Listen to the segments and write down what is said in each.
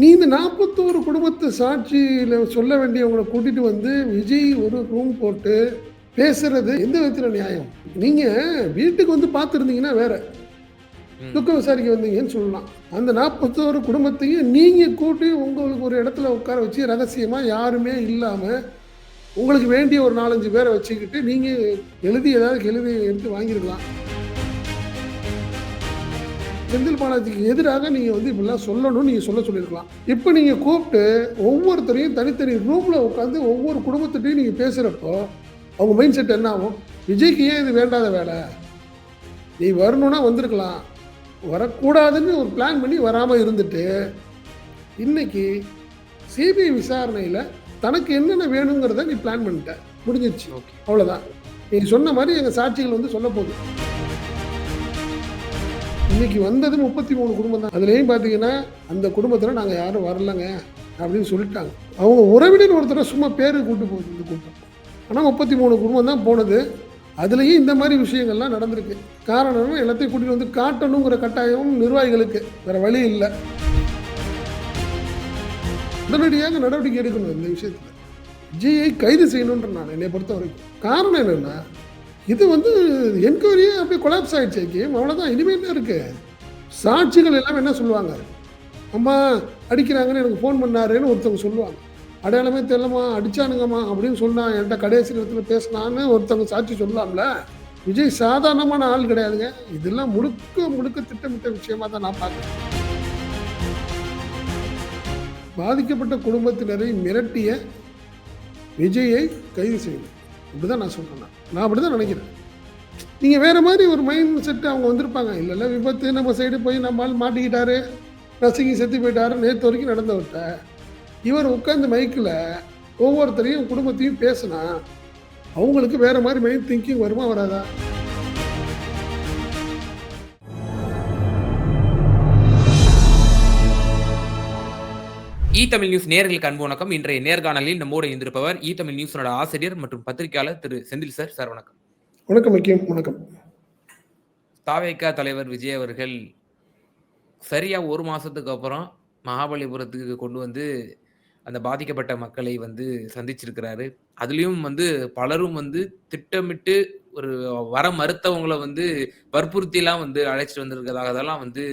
நீ இந்த நாற்பத்தோரு குடும்பத்து சாட்சியில் சொல்ல வேண்டியவங்களை கூட்டிட்டு வந்து விஜய் ஒரு ரூம் போட்டு பேசுறது எந்த விதத்தில் நியாயம்? நீங்கள் வீட்டுக்கு வந்து பார்த்துருந்தீங்கன்னா வேற. துக்க விசாரிக்க வந்தீங்கன்னு சொல்லலாம். அந்த நாற்பத்தோரு குடும்பத்தையும் நீங்கள் கூட்டி உங்களுக்கு ஒரு இடத்துல உட்கார வச்சு ரகசியமாக யாருமே இல்லாமல் உங்களுக்கு வேண்டிய ஒரு நாலஞ்சு பேரை வச்சுக்கிட்டு நீங்கள் எழுதி ஏதாவது எழுதி எடுத்து வாங்கியிருக்கலாம். செந்தில் பாலாஜிக்கு எதிராக நீங்க வந்து இப்படிலாம் சொல்லணும்னு நீங்க சொல்ல சொல்லியிருக்கலாம். இப்போ நீங்க கூப்பிட்டு ஒவ்வொருத்தரையும் தனித்தனி ரூம்ல உட்காந்து ஒவ்வொரு குடும்பத்திட்டையும் நீங்க பேசுறப்போ அவங்க மைண்ட் செட் என்ன ஆகும்? விஜய்க்கு ஏன் இது வேண்டாத வேலை? நீ வரணும்னா வந்திருக்கலாம். வரக்கூடாதுன்னு ஒரு பிளான் பண்ணி வராமல் இருந்துட்டு இன்னைக்கு சிபிஐ விசாரணையில் தனக்கு என்னென்ன வேணுங்கிறத நீ பிளான் பண்ணிட்ட. முடிஞ்சிருச்சு. ஓகே அவ்வளோதான் நீ சொன்ன மாதிரி எங்கள் சாட்சிகள் வந்து சொல்ல போகுது. இன்னைக்கு வந்தது முப்பத்தி மூணு குடும்பம் தான். அதுலேயும் பார்த்தீங்கன்னா அந்த குடும்பத்தில் நாங்கள் யாரும் வரலங்க அப்படின்னு சொல்லிட்டாங்க. அவங்க உறவினர் ஒருத்தரை சும்மா பேரு கூட்டு போகுது இந்த கூட்டம் ஆனால் முப்பத்தி மூணு குடும்பம் தான் போனது. அதுலேயும் இந்த மாதிரி விஷயங்கள்லாம் நடந்திருக்கு. காரணம் எல்லாத்தையும் கூட்டிகிட்டு வந்து காட்டணுங்கிற கட்டாயம் நிர்வாகிகளுக்கு. வேற வழி இல்லை. உடனடியாக நடவடிக்கை எடுக்கணும் இந்த விஷயத்தில். விஜயை கைது செய்யணுன்ற நான் என்னை பொறுத்த வரைக்கும் காரணம் என்னென்னா இது வந்து என்கொயரியே அப்படியே கொலாப்ஸ் ஆகிடுச்சு கேம் அவ்வளோதான் இனிமேல் என்ன இருக்குது சாட்சிகள் எல்லாம் என்ன சொல்லுவாங்க? அம்மா அடிக்கிறாங்கன்னு எனக்கு ஃபோன் பண்ணாருன்னு ஒருத்தவங்க சொல்லுவாங்க. அடையாளமே தெரியலம்மா அடிச்சானுங்கம்மா அப்படின்னு சொன்னான் என்கிட்ட கடைசி நேரத்தில் பேசினான்னு ஒருத்தவங்க சாட்சி சொல்லலாம்ல விஜய் சாதாரணமான ஆள் கிடையாதுங்க. இதெல்லாம் முழுக்க முழுக்க திட்டமிட்ட விஷயமா தான் நான் பார்க்குறேன். பாதிக்கப்பட்ட குடும்பத்தினரை மிரட்டிய விஜயை கைது செய்யணும். இப்படிதான் நான் சொல்றேன். நான் அப்படி தான் நினைக்கிறேன். நீங்கள் வேறு மாதிரி ஒரு மைண்ட் செட்டு அவங்க வந்திருப்பாங்க. இல்லைல்ல விபத்து நம்ம சைடு போய் நம்ம ஆள் மாட்டிக்கிட்டாரு நசுங்கி செத்து போயிட்டாரு நேற்று வரைக்கும் நடந்தவர்கிட்ட இவர் உட்காந்து மைக்கில் ஒவ்வொருத்தரையும் குடும்பத்தையும் பேசினா அவங்களுக்கு வேறு மாதிரி மைண்ட் திங்கிங் வருமா வராதா? இ தமிழ் நியூஸ் நேர்களுக்கு அன்பு வணக்கம். இன்றைய நேர்காணலில் நம்மோடு இருந்திருப்பவர் இ தமிழ் நியூஸோட ஆசிரியர் மற்றும் பத்திரிகையாளர் திரு செந்தில் சார். சார் வணக்கம். வணக்கம் முக்கியம் வணக்கம். தாவேக்கா தலைவர் விஜய் அவர்கள் சரியா ஒரு மாசத்துக்கு அப்புறம் மகாபலிபுரத்துக்கு கொண்டு வந்து அந்த பாதிக்கப்பட்ட மக்களை வந்து சந்திச்சிருக்கிறாரு. அதுலயும் வந்து பலரும் வந்து திட்டமிட்டு ஒரு வர மறுத்தவங்களை வந்து வற்புறுத்திலாம் வந்து அழைச்சிட்டு வந்திருக்கிறதாக அதெல்லாம் வந்து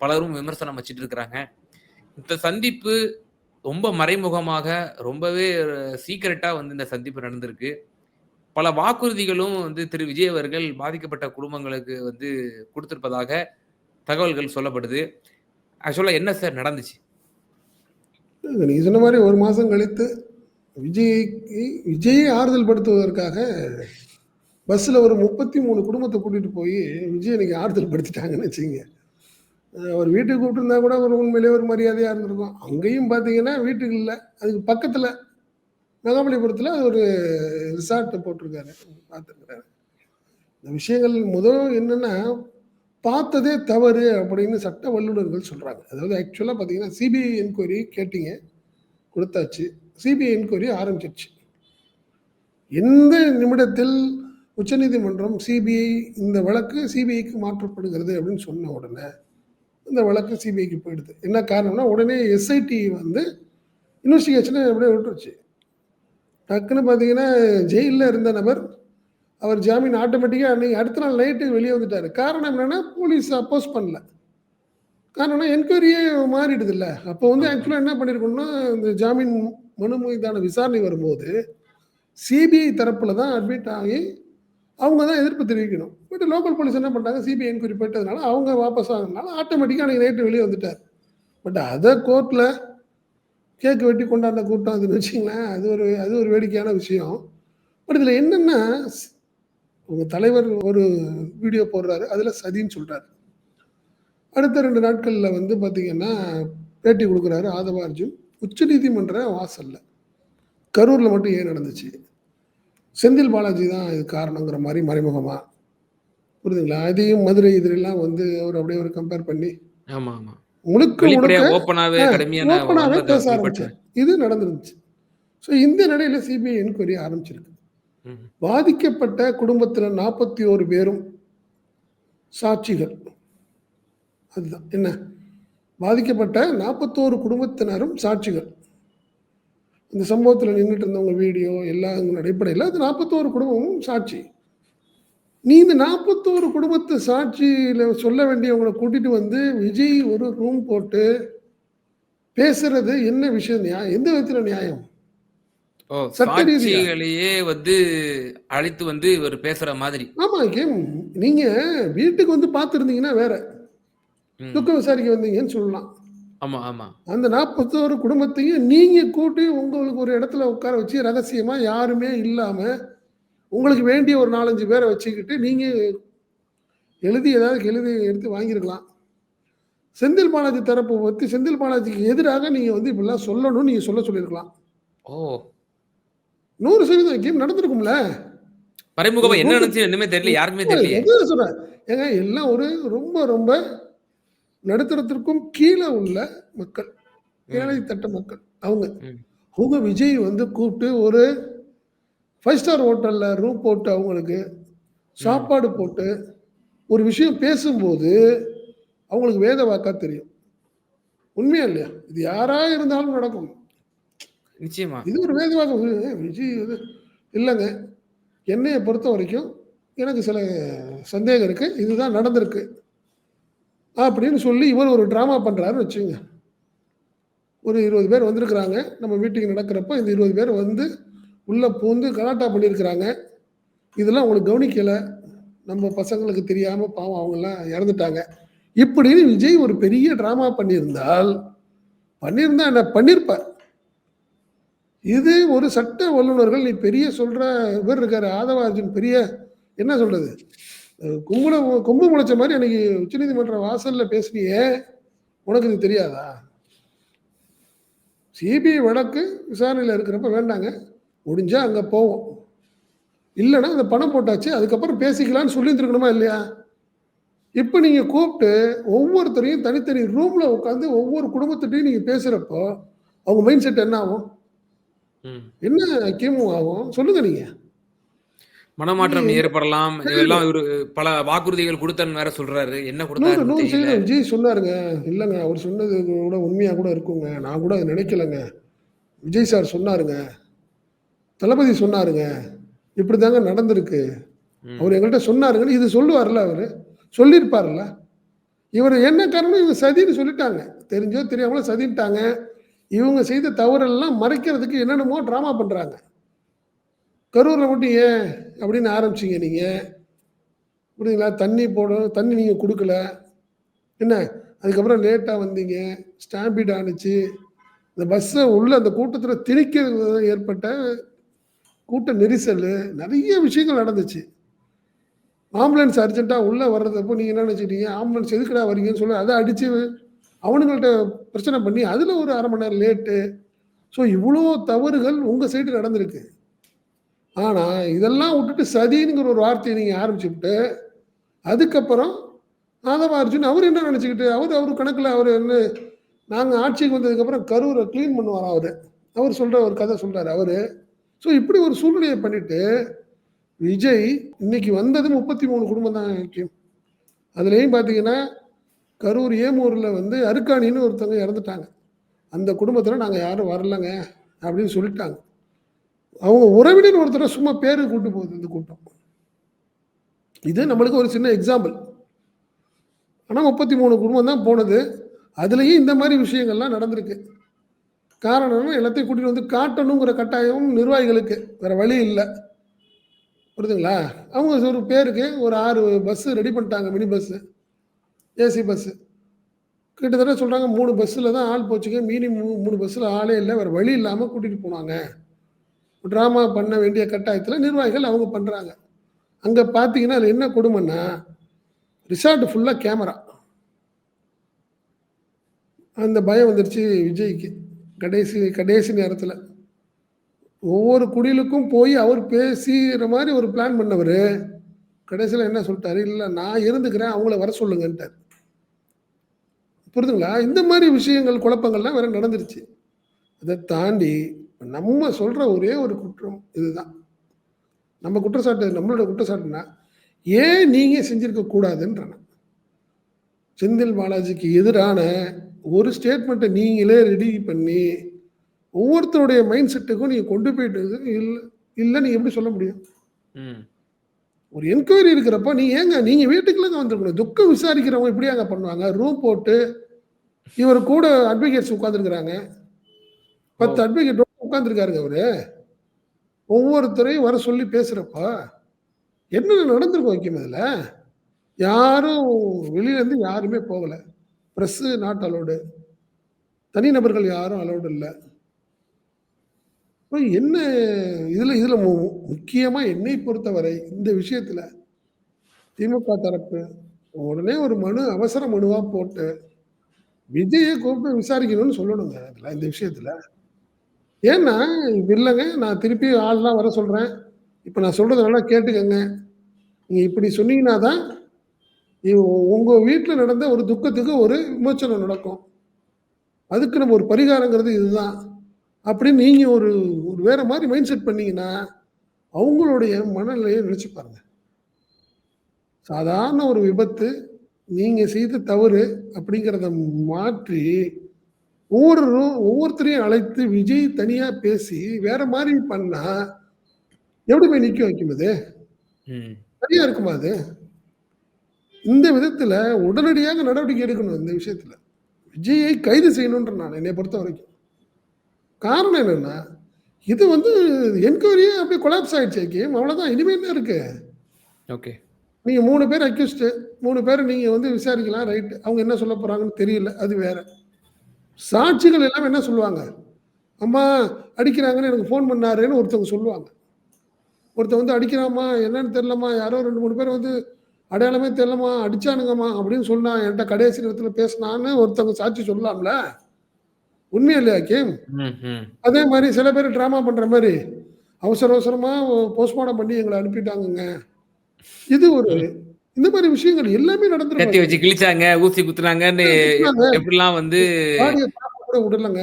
பலரும் விமர்சனம் வச்சுட்டு இருக்கிறாங்க. இந்த சந்திப்பு ரொம்ப மறைமுகமாக ரொம்பவே சீக்கிரட்டா வந்து இந்த சந்திப்பு நடந்திருக்கு. பல வாக்குறுதிகளும் வந்து திரு. விஜய் அவர்கள் பாதிக்கப்பட்ட குடும்பங்களுக்கு வந்து கொடுத்திருப்பதாக தகவல்கள் சொல்லப்படுது. ஆக்சுவலாக என்ன சார் நடந்துச்சு? நீ சொன்ன மாதிரி ஒரு மாதம் கழித்து விஜய் விஜயை ஆறுதல் படுத்துவதற்காக பஸ்ஸில் ஒரு முப்பத்தி மூணு குடும்பத்தை கூட்டிகிட்டு போய் விஜய் இன்னைக்கு ஆறுதல் படுத்திட்டாங்கன்னு வச்சுங்க அவர் வீட்டுக்கு கூப்பிட்டுருந்தா கூட ஒரு உண்மையிலே ஒரு மரியாதையாக இருந்திருக்கும். அங்கேயும் பார்த்தீங்கன்னா வீட்டுக்கு இல்லை அதுக்கு பக்கத்தில் மகாபலிபுரத்தில் ஒரு ரிசார்ட் போட்டிருக்காரு. பார்த்துருக்காரு இந்த விஷயங்கள் முதல் என்னென்னா பார்த்ததே தவறு அப்படின்னு சட்ட வல்லுநர்கள் சொல்கிறாங்க அதாவது ஆக்சுவலாக பார்த்தீங்கன்னா சிபிஐ என்கொயரி கேட்டீங்க கொடுத்தாச்சு. சிபிஐ என்கொயரி ஆரம்பிச்சிருச்சு. எந்த நிமிடத்தில் உச்சநீதிமன்றம் சிபிஐ இந்த வழக்கு சிபிஐக்கு மாற்றப்படுகிறது அப்படின்னு சொன்ன உடனே இந்த வழக்கு சிபிஐக்கு போயிடுது. என்ன காரணம்னா உடனே எஸ்ஐடி வந்து இன்வெஸ்டிகேஷனை அப்படியே விட்டுருச்சு. டக்குன்னு பார்த்தீங்கன்னா ஜெயிலில் இருந்த நபர் அவர் ஜாமீன் ஆட்டோமேட்டிக்காக அன்றைக்கி அடுத்த நாள் நைட்டு வெளியே வந்துட்டார். காரணம் என்னென்னா போலீஸ் அப்போஸ் பண்ணல. காரணம்னா என்கொயரியே மாறிடுது இல்லை அப்போ வந்து ஆக்சுவலாக என்ன பண்ணியிருக்கணும்னா இந்த ஜாமீன் மனு மீதான விசாரணை வரும்போது சிபிஐ தரப்பில் தான் அட்மிட் ஆகி அவங்க தான் எதிர்ப்பு தெரிவிக்கணும். பட் லோக்கல் போலீஸ் என்ன பண்ணிட்டாங்க? சிபிஐ என்கொயரி போயிட்டதுனால அவங்க வாபஸ் ஆனதுனால ஆட்டோமேட்டிக்காக அன்றைக்கி நைட்டு வெளியே வந்துட்டார். பட் அதை கோர்ட்டில் கேக்கு வெட்டி கொண்டாந்த கூட்டம் அதுன்னு வச்சிங்களேன் அது ஒரு அது ஒரு வேடிக்கையான விஷயம். பட் இதில் என்னென்னா உங்கள் தலைவர் ஒரு வீடியோ போடுறாரு அதில் சதின்னு சொல்கிறாரு அடுத்த ரெண்டு நாட்களில் வந்து பார்த்திங்கன்னா பேட்டி கொடுக்குறாரு ஆதவ அர்ஜுன். உச்சநீதிமன்ற வாசலில். கரூரில் மட்டும் ஏன் நடந்துச்சு? செந்தில் பாலாஜி தான் இது காரணங்கிற மாதிரி மறைமுகமாக புரியுதுங்களா? அதையும் மதுரை இதெல்லாம் வந்து அவர் அப்படியே ஒரு கம்பேர் பண்ணி ஆமா ஆமா. முழுக்க வன்மத்தை பேச ஆரம்பிச்சார் இது நடந்துருந்துச்சு. ஸோ இந்த நிலையில சிபிஐ என்கொயரி ஆரம்பிச்சிருக்கு. பாதிக்கப்பட்ட குடும்பத்தில் நாற்பத்தி ஓரு பேரும் சாட்சிகள். அதுதான். என்ன? பாதிக்கப்பட்ட 41 குடும்பத்தினரும் சாட்சிகள். இந்த சம்பவத்தில நின்னுட்டு இருந்தவங்க வீடியோ எல்லாம் அடிப்படையில அது 41 குடும்பமும் சாட்சி. நீ இந்த 41 குடும்பத்து சாட்சியில சொல்ல வேண்டியவங்கள கூட்டிட்டு வந்து, விஜய் ஒரு ரூம் போட்டு பேசுறது என்ன விஷயம்? நியா எந்த விதத்தில நியாயம்? சாட்சிகளையே வந்து அழைத்து வந்து இவர் பேசுற மாதிரி. ஆமா. கேம் நீங்க வீட்டுக்கு வந்து பார்த்திருந்தீங்கன்னா வேற. ம். துக்கம் விசாரிக்க வந்தீங்கன்னு சொல்லலாம். ஆமா, ஆமா. அந்த 41 குடும்பத்தையும் நீங்க கூட்டி உங்களுக்கு ஒரு இடத்துல உட்கார வச்சு ரகசியமா யாருமே இல்லாம, உங்களுக்கு வேண்டிய ஒரு 4, 5 பேர வச்சுக்கிட்டு நீங்க எழுதி ஏதாவது எழுதி எடுத்து வாங்கியிருக்கலாம். செந்தில் பாலாஜி தரப்பு பத்தி செந்தில் பாலாஜிக்கு எதிராக நீங்க வந்து இப்படிலாம் சொல்லணும்னு நீங்க சொல்ல சொல்லியிருக்கலாம். ஓ! 100% கேம் நடந்திருக்கும்ல. மறைமுகமா என்ன இன்னுமே தெரியல. யாருக்குமே தெரியலையே. அதான் சொல்றேன். ஏங்க எல்லாம் ஒரு ரொம்ப ரொம்ப நடுத்தரத்திற்கும் கீழ உள்ள மக்கள். ஏழை. தட்டு மக்கள். அவங்க. அவங்க விஜய் வந்து கூப்பிட்டு ஒரு 5 ஸ்டார் ஹோட்டல்ல ரூம் போட்டு அவங்களுக்கு. சாப்பாடு போட்டு, ஒரு விஷயம் பேசும்போது, அவங்களுக்கு வேத வாக்கா தெரியும். உண்மையா இல்லையா? இது யாரா இருந்தாலும் நடக்கும். நிச்சயமா. இது ஒரு வேத வாக்கு. விஜய் வந்து இல்லங்க. என்னைய பொறுத்தவரைக்கும் எனக்கு சில சந்தேகம் இருக்கு. இதுதான் நடந்திருக்கு. அப்படின்னு சொல்லி இவர் ஒரு ட்ராமா பண்ணுறாருன்னு வச்சுங்க ஒரு 20 பேர் வந்திருக்கிறாங்க. நம்ம மீட்டிங் நடக்கிறப்ப இந்த 20 பேர் வந்து உள்ளே பூந்து கலாட்டா பண்ணியிருக்கிறாங்க. இதெல்லாம் அவங்களுக்கு கவனிக்கலை நம்ம பசங்களுக்கு தெரியாமல் பாவம் அவங்கெல்லாம் இறந்துட்டாங்க. இப்படின்னு விஜய் ஒரு பெரிய ட்ராமா பண்ணியிருந்தால், பண்ணியிருந்தா என்ன பண்ணியிருப்பார். இது ஒரு சட்ட வல்லுனர்கள் நீ பெரிய சொல்கிற இவர் இருக்கார் ஆதவ பெரிய என்ன சொல்கிறது அ கும்புல கொம்பு முளைச்ச மாரி அன்னைக்கு உச்சநீதிமன்ற வாசல்ல பேசினியே, உனக்கு இது தெரியாதா? சிபிஐ வழக்கு விசாரணையில இருக்கிறப்ப வேண்டாங்க. முடிஞ்சா அங்க போவோம். இல்லன்னா அந்த பணம் போட்டாச்சு. அதுக்கப்புறம் பேசிக்கலாம்னு சொல்லியிருந்திருக்கணுமா இல்லையா? இப்ப நீங்க கூப்பிட்டு ஒவ்வொருத்தரையும் தனித்தனி ரூம்ல உட்கார்ந்து ஒவ்வொரு குடும்பத்திட்டயும் நீங்க பேசுறப்போ, அவங்க மைண்ட் செட் என்ன ஆகும்? என்ன கிமு ஆகும்? சொல்லுங்க நீங்க. மனமாற்றம் ஏற்படலாம். இதெல்லாம் இவரு பல வாக்குறுதிகள் குடுத்தேன்னு வேற சொல்றாரு. என்ன 100 குடுத்தாருன்னு தெரியல. 100% விஜய் சொன்னாருங்க. இல்லங்க அவர் சொன்னது கூட உண்மையா கூட இருக்குங்க. நான் கூட அத நினைக்கலங்க. விஜய் சார் சொன்னாருங்க. தளபதி சொன்னாருங்க. இப்படிதாங்க நடந்திருக்கு. ம். அவரு எங்கள்ட்ட சொன்னாருங்கன்னு இது சொல்லுவார்ல அவரு. சொல்லியிருப்பார்ல. இவரு என்ன காரணம் இவங்க சதின்னு சொல்லிட்டாங்க. தெரிஞ்சோ தெரியாமலோ சதின்ட்டாங்க. இவங்க செய்த தவறெல்லாம் மறைக்கிறதுக்கு என்னென்னமோ டிராமா பண்றாங்க. கரூரில் மட்டும் ஏன் அப்படின்னு ஆரம்பிச்சிங்க நீங்கள் புரியுதுங்களா? தண்ணி போடணும். தண்ணி நீங்கள் கொடுக்கல என்ன? அதுக்கப்புறம் லேட்டாக வந்தீங்க. ஸ்டாம்பீட் ஆனுச்சு. இந்த பஸ்ஸை உள்ள அந்த கூட்டத்தில் திணிக்கிறது ஏற்பட்ட கூட்ட நெரிசலு, நிறைய விஷயங்கள் நடந்துச்சு. ஆம்புலன்ஸ் அர்ஜென்ட்டாக உள்ளே வர்றதப்போ நீங்கள் என்ன நினச்சிட்டீங்க ஆம்புலன்ஸ் எதுக்குடா வரீங்கன்னு சொல்லி அதை அடித்து அவனுங்கள்ட்ட பிரச்சனை பண்ணி, அதில் ஒரு அரை மணி நேரம் லேட்டு. ஸோ இவ்வளோ தவறுகள் உங்கள் சைடு நடந்திருக்கு. ஆனால் இதெல்லாம் விட்டுட்டு சதிங்கிற ஒரு வார்த்தையை நீங்கள் ஆரம்பிச்சுப்புட்டு, அதுக்கப்புறம் ஆதவ அர்ஜுன் அவர் என்ன நினச்சிக்கிட்டு அவர் அவரு கணக்கில் அவர் என்ன நாங்கள் ஆட்சிக்கு வந்ததுக்கப்புறம் கரூரை க்ளீன் பண்ணுவார் அவர் அவர் சொல்கிற ஒரு கதை சொல்கிறார் அவர் ஸோ இப்படி ஒரு சூழ்நிலையை பண்ணிவிட்டு விஜய் இன்னைக்கு வந்தது 33 குடும்பம் தான் முக்கியம் அதுலேயும் பார்த்தீங்கன்னா, கரூர் ஏமூரில் வந்து அருக்காணின்னு ஒருத்தவங்க இறந்துட்டாங்க. அந்த குடும்பத்தில் நாங்கள் யாரும் வரலங்க அப்படின்னு சொல்லிட்டாங்க. அவங்க உறவினர் ஒருத்தரை சும்மா பேருக்கு கூட்டு போகுது இந்த கூட்டம். இது நம்மளுக்கு ஒரு சின்ன எக்ஸாம்பிள். ஆனால் முப்பத்தி மூணு குடும்பம் தான் போனது. அதுலேயும் இந்த மாதிரி விஷயங்கள்லாம் நடந்திருக்கு. காரணம் எல்லாத்தையும் கூட்டிகிட்டு வந்து காட்டணுங்கிற கட்டாயம் நிர்வாகிகளுக்கு. வேறு வழி இல்லை புரியுதுங்களா? அவங்க ஒரு பேருக்கு ஒரு ஆறு பஸ்ஸு ரெடி பண்ணிட்டாங்க மினி பஸ்ஸு ஏசி பஸ்ஸு கிட்டத்தட்ட சொல்கிறாங்க மூணு பஸ்ஸில் தான் ஆள் போச்சுங்க. மீனி மூணு மூணு பஸ்ஸில் ஆளே இல்லை வேறு வழி இல்லாமல் கூட்டிகிட்டு போனாங்க. ட்ராமா பண்ண வேண்டிய கட்டாயத்தில் நிர்வாகிகள் அவங்க பண்ணுறாங்க அங்கே பார்த்தீங்கன்னா, அது என்ன கொடுமைன்னா, ரிசார்ட் ஃபுல்லாக கேமரா. அந்த பயம் வந்துருச்சு விஜய்க்கு. கடைசி கடைசி நேரத்தில் ஒவ்வொரு குடிலுக்கும் போய் அவர் பேசிற மாதிரி ஒரு பிளான் பண்ணவர் கடைசியில் என்ன சொல்லிட்டாரு இல்லை நான் இருந்துக்கிறேன். அவங்கள வர சொல்லுங்கன்ட்டார் புரிதுங்களா இந்த மாதிரி விஷயங்கள், குழப்பங்கள்லாம் வேற நடந்துருச்சு. அதை தாண்டி நம்ம சொல்ற ஒரே ஒரு குற்றம் இதுதான். நம்ம குற்றச்சாட்டு நம்மளோட குற்றச்சாட்டுன்னா, ஏன் நீங்க செஞ்சிருக்க கூடாதுன்றேன். செந்தில் பாலாஜிக்கு எதிரான ஒரு ஸ்டேட்மெண்ட்டை நீங்களே ரெடி பண்ணி ஒவ்வொருத்தருடைய மைண்ட் செட்டுக்கும் நீங்க கொண்டு போயிட்டு இல்ல இல்ல நீங்க எப்படி சொல்ல முடியும். ஒரு என்கொயரி இருக்கிறப்போ நீங்க ஏங்க நீங்க வீட்டுக்குள்ள வந்திருக்கணும் துக்கம் விசாரிக்கிறவங்க இப்படியாங்க பண்ணுவாங்க ரூம் போட்டு இவர் கூட அட்வொகேட்ஸ் உட்காந்துருக்குறாங்க பத்து அட்வொகேட் உட்காந்துருக்காருங்க அவரு. ஒவ்வொருத்தரையும் வர சொல்லி பேசுறப்ப என்ன நடந்திருக்கும் வைக்கும் இதுல யாரும் வெளியில இருந்து யாருமே போகல. ப்ரெஸ்ஸு நாட் அலோடு தனிநபர்கள் யாரும் அலோடு இல்லை. இப்போ என்ன இதுல இதுல முக்கியமாக முக்கியமா என்னை பொறுத்தவரை இந்த விஷயத்துல திமுக தரப்பு உடனே ஒரு மனு அவசர மனுவா போட்டு விஜயை கூப்பிட்டு விசாரிக்கணும்னு சொல்லணுங்க. அதுல இந்த விஷயத்துல ஏன்னா இல்லைங்க நான் திருப்பி ஆள்லாம் வர சொல்கிறேன் இப்போ நான் சொல்கிறது நல்லா கேட்டுக்கங்க. நீங்கள் இப்படி சொன்னீங்கன்னா தான் உங்கள் வீட்டில் நடந்த ஒரு துக்கத்துக்கு ஒரு விமோச்சனம் நடக்கும். அதுக்கு நம்ம ஒரு பரிகாரங்கிறது இதுதான். அப்படின்னு நீங்கள் ஒரு ஒரு வேறு மாதிரி மைண்ட் செட் பண்ணீங்கன்னா அவங்களுடைய மனநிலையை நினச்சி பாருங்க. சாதாரண ஒரு விபத்து நீங்கள் செய்த தவறு அப்படிங்கிறத மாற்றி ஒவ்வொரு ஒவ்வொருத்தரையும் அழைத்து விஜய் தனியா பேசி வேற மாதிரி பண்ணா எப்படி போய் நிக்க வைக்கும் அது. சரியா இருக்குமா அது? இந்த விதத்துல உடனடியாக நடவடிக்கை எடுக்கணும் இந்த விஷயத்துல. விஜயை கைது செய்யணுன்ற நான் என்னை பொறுத்த வரைக்கும். காரணம் என்னன்னா இது வந்து என்கொயரியே அப்படியே கொலாப்ஸ் ஆயிடுச்சு கேம் அவ்வளவுதான். இனிமே என்ன இருக்கு? ஓகே. நீங்க மூணு பேர் அக்யூஸ்டு மூணு பேர் நீங்க வந்து விசாரிக்கலாம் ரைட் அவங்க என்ன சொல்ல போறாங்கன்னு தெரியல. அது வேற. சாட்சிகள் எல்லாம் என்ன சொல்லுவாங்க? அம்மா அடிக்கிறாங்கன்னு எனக்கு ஃபோன் பண்ணாருன்னு ஒருத்தவங்க சொல்லுவாங்க. ஒருத்தன் வந்து அடிக்கிறாம்மா என்னன்னு தெரியலம்மா யாரோ ரெண்டு மூணு பேர் வந்து அடையாளமே தெரியலம்மா அடிச்சானுங்கம்மா அப்படின்னு சொன்னா என்கிட்ட கடைசி நேரத்துல பேசினான்னு ஒருத்தவங்க சாட்சி சொல்லலாம்ல உண்மையா இல்லையா கேம். அதே மாதிரி சில பேர் ட்ராமா பண்ற மாதிரி அவசர அவசரமா போஸ்ட்மார்ட்டம் பண்ணி எங்களை அனுப்பிட்டாங்கங்க. இது ஒரு இந்த மாதிரி விஷயங்கள் எல்லாமே கத்தி நடந்துருக்கு வச்சு கிழிச்சாங்க ஊசி குத்துனாங்கன்னு எப்படிலாம் வந்து கூட விடலங்க.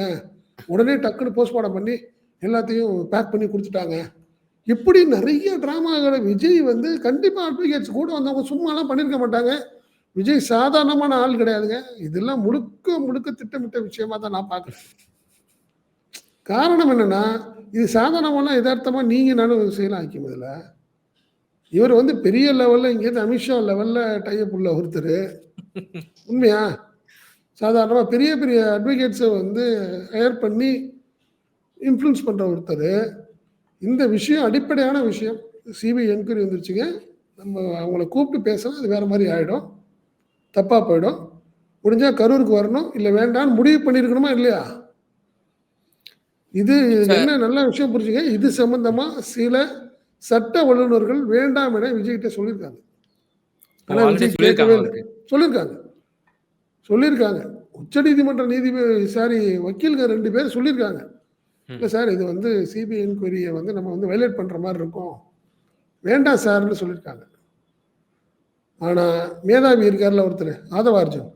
உடனே டக்குன்னு போஸ்ட்மார்ட்டம் பண்ணி எல்லாத்தையும் பேக் பண்ணி கொடுத்துட்டாங்க. இப்படி நிறைய டிராமாகளை விஜய் வந்து கண்டிப்பா அட்வொகேட்ஸ் கூட வந்தவங்க சும்மாலாம் பண்ணியிருக்க மாட்டாங்க. விஜய் சாதாரணமான ஆள் கிடையாதுங்க. இதெல்லாம் முழுக்க முழுக்க திட்டமிட்ட விஷயமா தான் நான் பார்க்குறேன். காரணம் என்னன்னா இது சாதாரணமான யதார்த்தமா நீங்க நானும் செய்யலாம் ஆக்கியம் இதுல. இவர் வந்து பெரிய லெவல்ல இங்கேருந்து அமித்ஷா லெவல்ல டைப் உள்ள ஒருத்தர். உண்மையா? சாதாரணமாக பெரிய பெரிய அட்வொகேட்ஸை வந்து ஹயர் பண்ணி இன்ஃப்ளூயன்ஸ் பண்ணுற ஒருத்தர். இந்த விஷயம் அடிப்படையான விஷயம். சிபிஐ என்கொயரி வந்துருச்சுங்க. நம்ம அவங்கள கூப்பிட்டு பேசலாம். அது வேற மாதிரி ஆகிடும் தப்பாக போயிடும். முடிஞ்சால் கரூருக்கு வரணும். இல்லை வேண்டாம்னு முடிவு பண்ணியிருக்கணுமா இல்லையா? இது. என்ன நல்ல விஷயம் புரிஞ்சுங்க. இது சம்பந்தமா சில சட்ட வல்லுநர்கள் வேண்டாம் என விஜய்கிட்ட சொல்லியிருக்காங்க. ஆனா ஆல்ரெடி விஜய் கேட்கவே. சொல்லியிருக்காங்க சொல்லியிருக்காங்க. உச்சநீதிமன்ற நீதிபதி சாரி வக்கீல்கள் ரெண்டு பேர் சொல்லியிருக்காங்க. இல்லை சார் இது வந்து சிபிஐ என்கொயரியை வந்து நம்ம வந்து வயலேட் பண்ணுற மாதிரி இருக்கும். வேண்டாம் சார்னு சொல்லியிருக்காங்க. ஆனால் மேதாவி இருக்கார்ல ஒருத்தர் ஆதவார்ஜுன்.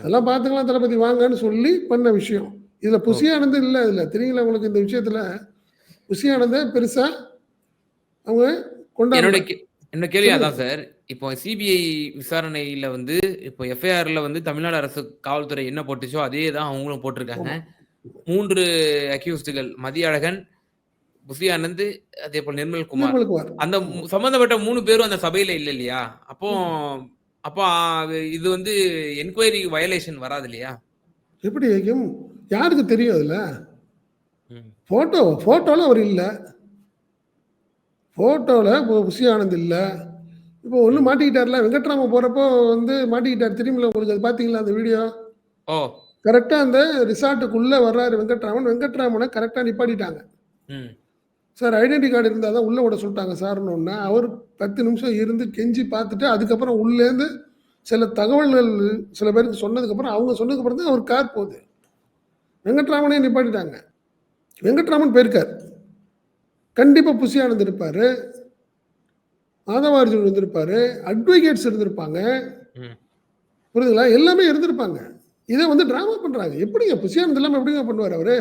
அதெல்லாம் பார்த்துக்கலாம் தளபதி வாங்கன்னு சொல்லி பண்ண விஷயம். இதில் புசி ஆனந்த் இல்லை இதில் தெரியுங்களா உங்களுக்கு இந்த விஷயத்தில்? புசி ஆனந்த பெருசாக அவங்க என்னோட கொண்டாட என்னோட கேள்வி அதான் சார். இப்போ சிபிஐ விசாரணையில வந்து இப்போ எஃப்ஐஆர்ல வந்து தமிழ்நாடு அரசு காவல்துறை என்ன போட்டுச்சோ அதே தான் அவங்களும் போட்டிருக்காங்க. மூன்று அக்யூஸ்டுகள் மதியழகன் புசி ஆனந்த் அதே போல் நிர்மல் குமார். அந்த சம்பந்தப்பட்ட மூணு பேரும் அந்த சபையில இல்ல இல்லையா? அப்போ அப்போ இது வந்து என்கொயரி வயலேஷன் வராது இல்லையா? எப்படி யாருக்கு தெரியும் அதில்? ம். ஃபோட்டோ ஃபோட்டோவில் அவர் இல்லை. ஃபோட்டோவில் இப்போ புசி ஆனந்த் இல்லை. இப்போ ஒன்று மாட்டிக்கிட்டார்ல. வெங்கட்ராம போகிறப்போ வந்து மாட்டிக்கிட்டார். தெரியுமில்ல உங்களுக்கு அது பார்த்தீங்களா அந்த வீடியோ? ஓ. கரெக்டாக அந்த ரிசார்ட்டுக்குள்ளே வர்றாரு வெங்கட்ராமன். வெங்கட்ராமனை கரெக்டாக நிப்பாட்டிட்டாங்க. ம். சார் ஐடென்டி கார்டு இருந்தால் தான் உள்ளே விட சொல்லிட்டாங்க சார்னு ஒன்று அவர் பத்து நிமிஷம் இருந்து கெஞ்சி பார்த்துட்டு அதுக்கப்புறம் உள்ளேருந்து சில தகவல்கள் சில பேருக்கு சொன்னதுக்கப்புறம் அவங்க சொன்னதுக்கப்புறம் தான் அவர் கார் போகுது. வெங்கட்ராமனே நிப்பாட்டிட்டாங்க. வெங்கட்ராமன் போயிருக்கார். கண்டிப்பாக புசி ஆனந்த் இருப்பார் மாதவார்ஜுன் இருந்திருப்பாரு. அட்வொகேட்ஸ் இருந்திருப்பாங்க. புரியுதுங்களா? எல்லாமே இருந்திருப்பாங்க. இதை வந்து ட்ராமா பண்ணுறாங்க எப்படிங்க? புசியானந்த் இல்லாமல் எப்படிங்க பண்ணுவார் அவரு?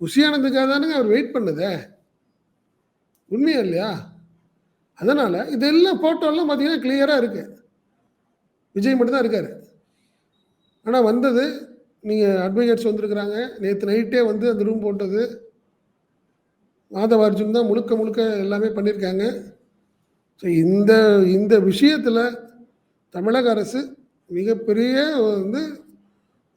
புசியானந்துக்காக தானுங்க அவர் வெயிட் பண்ணதே. உண்மையா இல்லையா? அதனால இதெல்லாம் போட்டோலாம் பார்த்தீங்கன்னா கிளியராக இருக்கு. விஜய் மட்டும் தான் இருக்காரு. ஆனால் வந்தது நீங்கள் அட்வொகேட்ஸ் வந்திருக்கிறாங்க. நேற்று நைட்டே வந்து அந்த ரூம் போட்டது. மாதவ அர்ஜுன் தான் முழுக்க முழுக்க எல்லாமே பண்ணியிருக்காங்க. ஸோ இந்த இந்த விஷயத்தில் தமிழக அரசு மிகப்பெரிய வந்து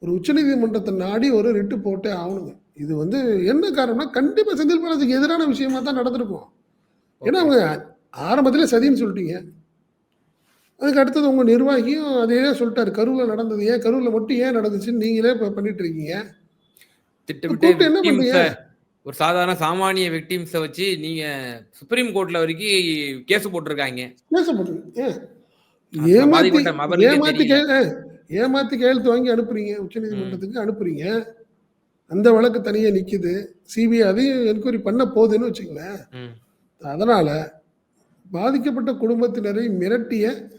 ஒரு உச்சநீதிமன்றத்தை நாடி ஒரு ரிட்டு போட்டே ஆகணுங்க. இது வந்து என்ன காரணம்னா கண்டிப்பாக செந்தில் பாலாஜிக்கு எதிரான விஷயமா தான் நடந்திருக்கும். ஏன்னா அவங்க ஆரம்பத்தில் சதின்னு சொல்லிட்டீங்க. அதுக்கு அடுத்தது உங்கள் நிர்வாகியும் அதே சொல்லிட்டாரு. கரூரில் நடந்தது ஏன் கரூரில் மட்டும் ஏன் நடந்துச்சுன்னு நீங்களே இப்போ பண்ணிட்டு இருக்கீங்க. என்ன பண்றீங்க? ஒரு சாதாரண சாமானிய விக்டிம்ஸை வச்சு நீங்க சுப்ரீம் கோர்ட்ல வரைக்கும் கேஸ் போட்டிருக்காங்க. ஏன் அப்ப ஏமாத்தி ஏமாத்தி கையெழுத்து வாங்கி அனுப்புறீங்க உச்சநீதிமன்றத்துக்கு அனுப்புறீங்க. அந்த வழக்கு தனியாக நிற்கிது சிபிஐ அதையும் என்கொயரி பண்ண போகுதுன்னு வச்சுங்களேன் ம். அதனால பாதிக்கப்பட்ட குடும்பத்தினரை மிரட்டிய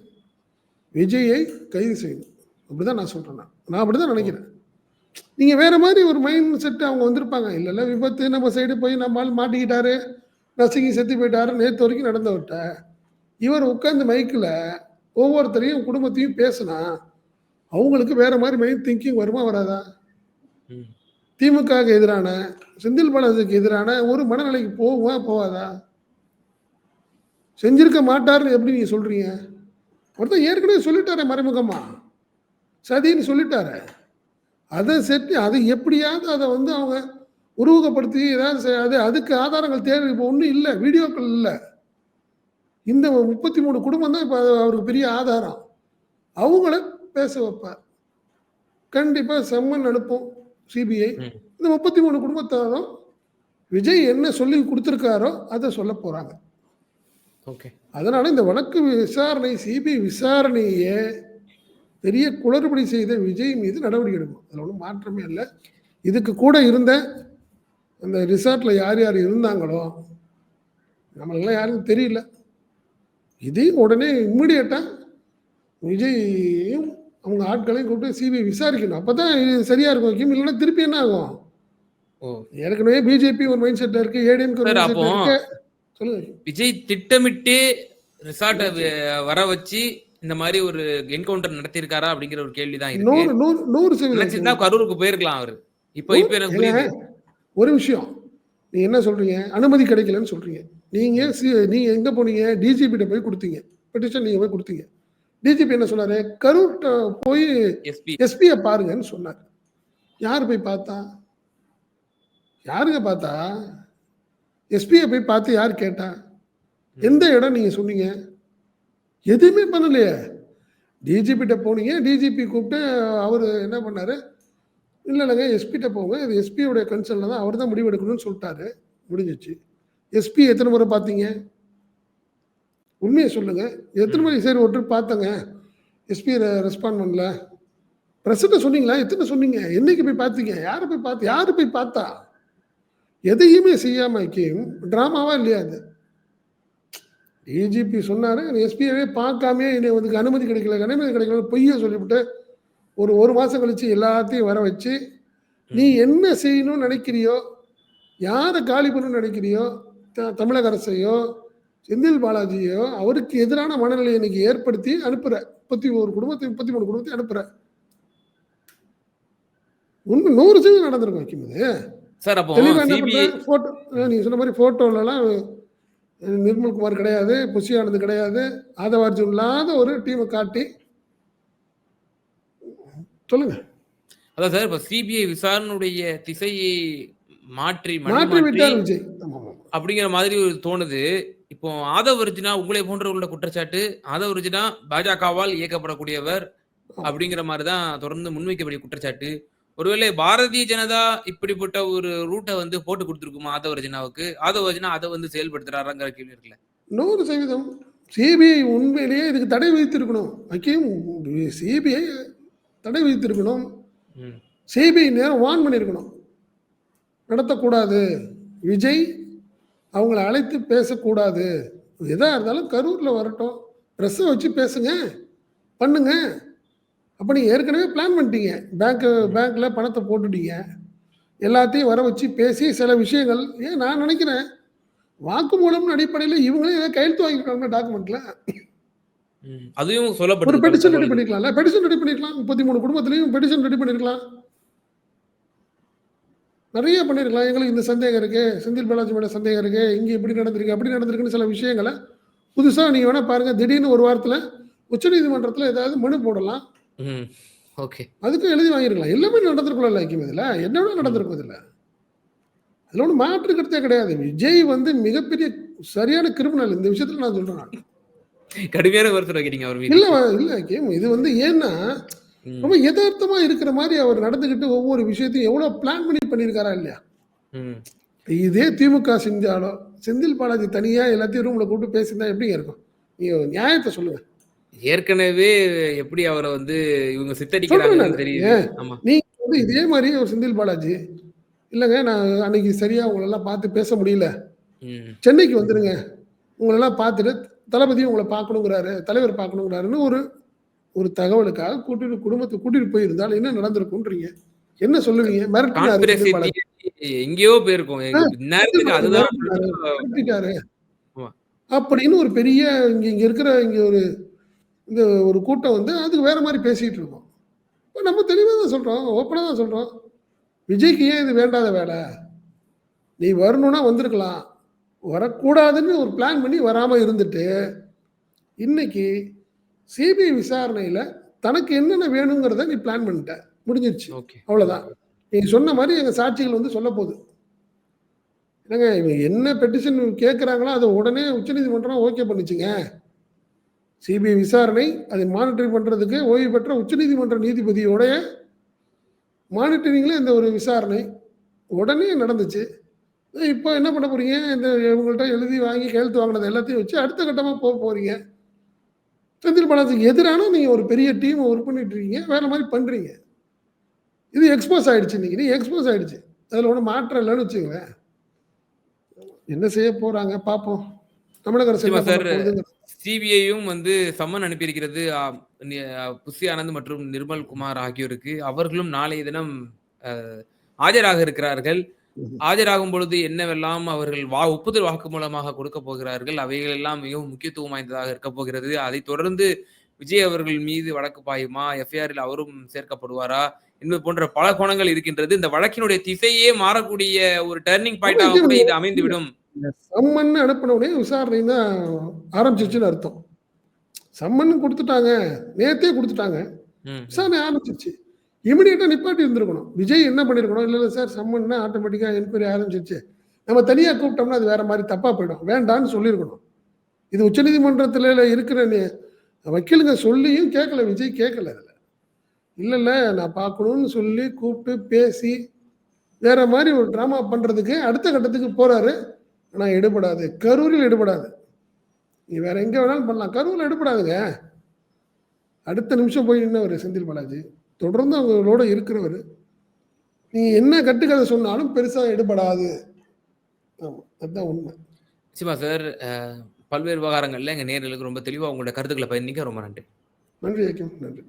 விஜயை கைது செய்யணும். அப்படிதான் நான் சொல்றேன். நான் அப்படிதான் நினைக்கிறேன். நீங்க வேற மாதிரி ஒரு மைண்ட் செட் அவங்க வந்திருப்பாங்க. இல்ல இல்ல விபத்து நம்ம சைடு போய் நம்ம ஆள் மாட்டிக்கிட்டாரு நசுங்கி செத்து போயிட்டாரு நேற்று வரைக்கும் நடந்த விட்ட இவர் உட்கார்ந்து மைக்கில் ஒவ்வொருத்தரையும் குடும்பத்தையும் பேசினா அவங்களுக்கு வேற மாதிரி மைண்ட் திங்கிங் வருமா வராதா. திமுகவுக்கு எதிரான செந்தில் பாலாஜிக்கு எதிரான ஒரு மனநிலைக்கு போகுமா போகாதா? செஞ்சிருக்க மாட்டார்னு எப்படி நீங்க சொல்றீங்க? ஒருத்தன் ஏற்கனவே சொல்லிட்டாரே மறைமுகமா. சதின்னு சொல்லிட்டாரு. அதை செட்டு அதை எப்படியாவது அதை வந்து அவங்க உருவகப்படுத்தி ஏதாவது அது அதுக்கு ஆதாரங்கள் தேவை. இப்போ ஒன்றும் இல்லை வீடியோக்கள் இல்லை. இந்த முப்பத்தி மூணு குடும்பம் தான் இப்போ அவருக்கு பெரிய ஆதாரம். அவங்கள பேச வைப்பார். கண்டிப்பாக செம்மன் அனுப்பும் சிபிஐ. இந்த முப்பத்தி மூணு குடும்பத்தாரும் விஜய் என்ன சொல்லி கொடுத்துருக்காரோ அதை சொல்ல போகிறாங்க ஓகே. அதனால இந்த வழக்கு விசாரணை சிபிஐ விசாரணையே பெரிய குளறுபடி செய்த விஜய் மீது நடவடிக்கை எடுக்கும். அதில் ஒன்றும் மாற்றமே இல்லை. இதுக்கு கூட இருந்த அந்த ரிசார்ட்டில் யார் யார் இருந்தாங்களோ நம்மளுக்கெல்லாம் யாருக்கும் தெரியல. இதையும் உடனே இம்மிடியட்டாக விஜயையும் அவங்க ஆட்களையும் கூப்பிட்டு சிபிஐ விசாரிக்கணும். அப்போ தான் இது சரியாக இருக்கும். வைக்கும் இல்லைன்னா திருப்பி என்ன ஆகும்? ஓ. ஏற்கனவே பிஜேபி ஒரு மைண்ட் செட்டில் இருக்கு சொல்லுங்க. விஜய் திட்டமிட்டு ரிசார்ட்டை வர வச்சு இந்த மாதிரி ஒரு என்கவுண்டர் நடத்தியிருக்காரா அப்படிங்கிற ஒரு கேள்விதான் இருக்கு. நூறு நூறு நூறு நினைச்சிருந்தா கரூருக்கு போயிருக்கலாம் அவரு. இப்ப இப்ப எனக்கு ஒரு விஷயம். நீங்க என்ன சொல்றீங்க? அனுமதி கிடைக்கலன்னு சொல்றீங்க. நீங்க நீங்க எங்க போனீங்க? டிஜிபிட்ட போய் கொடுத்தீங்க. பெட்டிஷன் நீங்க போய் கொடுத்தீங்க. டிஜிபி என்ன சொன்னாரு? கரூர் போய் எஸ்பி எஸ்பியை பாருங்கன்னு சொன்னார். யார் போய் பார்த்தா? யாருங்க பார்த்தா? எஸ்பியை போய் பார்த்து யார் கேட்டா? எந்த இடம் நீங்க சொன்னீங்க? எதுவுமே பண்ணலையே. டிஜிபிட்ட போனீங்க டிஜிபி கூப்பிட்டு அவர் என்ன பண்ணார்? இல்லை இல்லைங்க எஸ்பிகிட்ட போங்க. இது எஸ்பியோடைய கன்சர்னில் தான் அவர் தான் முடிவு எடுக்கணும்னு சொல்லிட்டாரு. முடிஞ்சிச்சு. எஸ்பி எத்தனை முறை பார்த்தீங்க? உண்மையை சொல்லுங்கள் எத்தனை முறை சரி ஒரு பார்த்தங்க. எஸ்பி ரெஸ்பாண்ட் பண்ணல. பிரசிட்ட சொன்னீங்களா? எத்தனை சொன்னீங்க? என்னைக்கு போய் பார்த்தீங்க? யாரை போய் பார்த்து யார் போய் பார்த்தா? எதையுமே செய்யாமல் ஐக்கியம் ட்ராமாவா இல்லையா அது? டிஜிபி சொன்னாரு எஸ்பியவே பார்க்காமே என்னை வந்து அனுமதி கிடைக்கல அனுமதி கிடைக்கல பொய்ய சொல்லிவிட்டு ஒரு ஒரு மாசம் கழிச்சு எல்லாத்தையும் வர வச்சு நீ என்ன செய்யணும்னு நினைக்கிறியோ யாரை காலி பண்ணணும்னு நினைக்கிறியோ த- தமிழக அரசையோ செந்தில் பாலாஜியோ அவருக்கு எதிரான மனநிலையை இன்னைக்கு ஏற்படுத்தி அனுப்புற. முப்பத்தி ஒரு குடும்பத்தை முப்பத்தி மூணு குடும்பத்தை அனுப்புற. உண்மை நூறு சதவீதம் நடந்திருக்கும் வைக்கும்போது சார் அப்போ தெளிவா என்ன சிபிஐ பண்ற? போட்டோ நீங்க சொன்ன மாதிரி போட்டோலலாம் நிர்மல்குமார் கிடையாது புஷி ஆனந்த் கிடையாது ஆதவார்ஜுன் இல்லாத ஒரு டீமை காட்டி சொல்லுங்க. அதான் சார் இப்ப சிபிஐ விசாரணையுடைய திசையை மாற்றி மாற்றி விட்டார் விஜய். அப்படிங்கிற மாதிரி ஒரு தோணுது. இப்போ ஆதவ் அர்ஜுனா உங்களை போன்றவர்களோட குற்றச்சாட்டு ஆதவ் அர்ஜுனா பாஜகவால் இயக்கப்படக்கூடியவர் அப்படிங்கிற மாதிரி தான் தொடர்ந்து முன்வைக்கக்கூடிய குற்றச்சாட்டு. ஒருவேளை பாரதிய ஜனதா இப்படிப்பட்ட ஒரு ரூட்டை வந்து போட்டு கொடுத்துருக்குமா ஆதவ் அர்ஜுனாவுக்கு ஆதவ் அர்ஜுனா அதை வந்து செயல்படுத்துறாராங்கிற கேள்வி இருக்குல்ல. நூறு சதவீதம். சிபிஐ உண்மையிலேயே இதுக்கு தடை விதித்திருக்கணும். ஐக்கியம் சிபிஐ தடை விதித்திருக்கணும். சிபிஐ நேரம் வான் பண்ணியிருக்கணும். நடத்தக்கூடாது. விஜய் அவங்கள அழைத்து பேசக்கூடாது. எதாக இருந்தாலும் கரூரில் வரட்டும். ப்ரெஸ்ஸை வச்சு பேசுங்க. பண்ணுங்க. அப்போ நீங்கள் ஏற்கனவே பிளான் பண்ணிட்டீங்க. பேங்க்கு பேங்க்கில் பணத்தை போட்டுட்டீங்க. எல்லாத்தையும் வர வச்சு பேசி சில விஷயங்கள். ஏன் நான் நினைக்கிறேன் வாக்குமூலம் அடிப்படையில் இவங்களே ஏதாவது கையெழுத்து வாங்கிக்கிறாங்க டாக்குமெண்ட்ல ம். அதுவும் ஒரு பெட்டிஷன் ரெடி. பண்ணிக்கலாம்ல பெட்டிஷன் ரெடி பண்ணிக்கலாம் முப்பத்தி மூணு குடும்பத்திலையும் பெட்டிஷன் ரெடி பண்ணிருக்கலாம். நிறைய பண்ணியிருக்கலாம் எங்களுக்கு இந்த சந்தேகம் இருக்கு. செந்தில் பாலாஜி மேல சந்தேகம் இருக்கு. இங்க இப்படி நடந்திருக்கு அப்படி நடந்திருக்குன்னு சில விஷயங்களை புதுசா நீங்க வேணா பாருங்க. திடீர்னு ஒரு வாரத்துல உச்சநீதிமன்றத்துல ஏதாவது மனு போடலாம். ஓகே. அதுக்கும் எழுதி வாங்கிருக்கலாம் எல்லாமே நடந்திருக்கும்ல ஐக்கியம் இதுல என்ன வேணா ம். நடந்திருக்கும் இதுல அதுல ஒன்றும் மாற்று கருத்தே கிடையாது விஜய் வந்து மிகப்பெரிய சரியான கிரிமினல் இந்த விஷயத்துல நான் சொல்றேன். கடுமையான விமர்சனம் வைக்கிறீங்க அவர். இல்ல இல்ல ஐக்கியம் இது வந்து ஏன்னா. ரொம்ப யதார்த்தமா இருக்கிற மாதிரி அவர் நடந்துகிட்டு ஒவ்வொரு விஷயத்தையும் எவ்வளவு பிளான் பண்ணி பண்ணியிருக்காரா இல்லையா. இதே திமுக செஞ்சாலும் செந்தில் பாலாஜி தனியா எல்லாத்தையும் ரூம்ல கூப்பிட்டு பேசியிருந்தா எப்படிங்க இருக்கும் நீங்க நியாயத்தை சொல்லுங்க ஏற்கனவே எப்படி அவரை வந்து இவங்க நான். தெரியுது. ஆமா. நீங்க வந்து இதே மாதிரி ஒரு செந்தில் பாலாஜி. இல்லைங்க நான் அன்னைக்கு சரியா உங்களெல்லாம் பார்த்து பேச முடியல. சென்னைக்கு வந்துருங்க. உங்களெல்லாம் பார்த்துட்டு தளபதி உங்களை பார்க்கணுங்கிறாரு தலைவர் பார்க்கணுங்கிறாருன்னு ஒரு ஒரு தகவலுக்காக கூட்டிட்டு குடும்பத்தை கூட்டிட்டு போயிருந்தால் என்ன நடந்திருக்குன்றீங்க? என்ன சொல்லுவீங்க? மிரட்டினாரு எங்கேயோ போயிருக்கும். அப்படின்னு ஒரு பெரிய இங்க இங்க இருக்கிற இங்க ஒரு இந்த ஒரு கூட்டம் வந்து அதுக்கு வேற மாதிரி பேசிட்டு இருக்கோம். இப்போ நம்ம தெளிவாக தான் சொல்றோம் ஓப்பனாக தான் சொல்றோம். விஜய்க்கு ஏன் இது வேண்டாத வேலை? நீ வரணும்னா வந்திருக்கலாம். வரக்கூடாதுன்னு ஒரு பிளான் பண்ணி வராம இருந்துட்டு இன்னைக்கு சிபிஐ விசாரணையில தனக்கு என்னென்ன வேணுங்கிறத நீ பிளான் பண்ணிட்ட. முடிஞ்சிருச்சு. ஓகே. அவ்வளவுதான். நீங்க சொன்ன மாதிரி எங்க சாட்சிகள் வந்து சொல்ல போகுது. என்னங்க இவங்க என்ன பெட்டிஷன் கேட்குறாங்களோ அதை உடனே உச்சநீதிமன்றம் ஓகே பண்ணுச்சுங்க. சிபிஐ விசாரணை அதை மானிட்டரிங் பண்றதுக்கு ஓய்வு பெற்ற உச்சநீதிமன்ற நீதிபதியோடைய மானிட்டரிங்ல இந்த ஒரு விசாரணை உடனே நடந்துச்சு. இப்போ என்ன பண்ண போறீங்க? இந்த இவங்கள்ட்ட எழுதி வாங்கி கையெழுத்து வாங்கினது எல்லாத்தையும் வச்சு அடுத்த கட்டமா போக போறீங்க. செந்தில் பாலாஜிக்கு எதிரான நீங்க ஒரு பெரிய டீம் ஒர்க் பண்ணிட்டு இருக்கீங்க. வேற மாதிரி பண்றீங்க. இது எக்ஸ்போஸ் ஆயிடுச்சு இன்னைக்கு. நீ எக்ஸ்போஸ் ஆயிடுச்சு. அதுல ஒன்றும் மாற்றம் இல்லைன்னு வச்சுங்களேன் என்ன செய்ய போறாங்க? பார்ப்போம். தமிழக அரசு சிபிஐயும் வந்து சம்மன் அனுப்பியிருக்கிறது புஷி ஆனந்த் மற்றும் நிர்மல் குமார் ஆகியோருக்கு. அவர்களும் நாளைய தினம் ஆஜராக இருக்கிறார்கள். ஆஜராகும் பொழுது என்னவெல்லாம் அவர்கள் வா ஒப்புதல் வாக்கு மூலமாக கொடுக்க போகிறார்கள் அவைகள் எல்லாம் மிகவும் முக்கியத்துவம் வாய்ந்ததாக இருக்க போகிறது. அதைத் தொடர்ந்து விஜய் அவர்கள் மீது வழக்கு பாயுமா? எஃப்ஐஆரில் அவரும் சேர்க்கப்படுவாரா? என்பது போன்ற பல கோணங்கள் இருக்கின்றது. இந்த வழக்கினுடைய திசையே மாறக்கூடிய ஒரு டர்னிங் பாயிண்டாக கூட இது அமைந்துவிடும். சம்மன் அனுப்பின உடனே விசாரணை தான் ஆரம்பிச்சிருச்சுன்னு அர்த்தம். சம்மன் கொடுத்துட்டாங்க. நேத்தே கொடுத்துட்டாங்க. விசாரணை ஆரம்பிச்சிருச்சு. இமிடியேட்டா நிப்பாட்டி இருந்திருக்கணும். விஜய் என்ன பண்ணிருக்கணும்? இல்ல இல்ல சார் சம்மன்னா ஆட்டோமேட்டிக்கா என்கொயரி ஆரம்பிச்சிருச்சு. நம்ம தனியா கூப்பிட்டோம்னா அது வேற மாதிரி தப்பா போயிடும். வேண்டான்னு சொல்லியிருக்கணும் இது உச்சநீதிமன்றத்துல இருக்கிற வக்கீலுங்க சொல்லியும் கேட்கல விஜய் கேட்கல அதுல. இல்ல இல்ல நான் பார்க்கணும்னு சொல்லி கூப்பிட்டு பேசி வேற மாதிரி ஒரு ட்ராமா பண்றதுக்கு அடுத்த கட்டத்துக்கு போறாரு. ஆனா எடுபடாது. கரூரில் எடுபடாது. நீ வேற எங்க வேணாலும் பண்ணலாம். கரூரில் எடுபடாதுங்க. அடுத்த நிமிஷம் போய் நின்னவர் செந்தில் பாலாஜி. தொடர்ந்து அவங்களோட இருக்கிறவர். நீ என்ன கட்டுக்கதை சொன்னாலும் பெருசா எடுபடாது. ஆமா அதுதான் உண்மை. நிச்சயமா சார் பல்வேறு விவகாரங்கள்ல எங்க நேர்களுக்கு ரொம்ப தெளிவா உங்களோட கருத்துக்களை பயணிக்க ரொம்ப நன்றி. நன்றி நன்றி.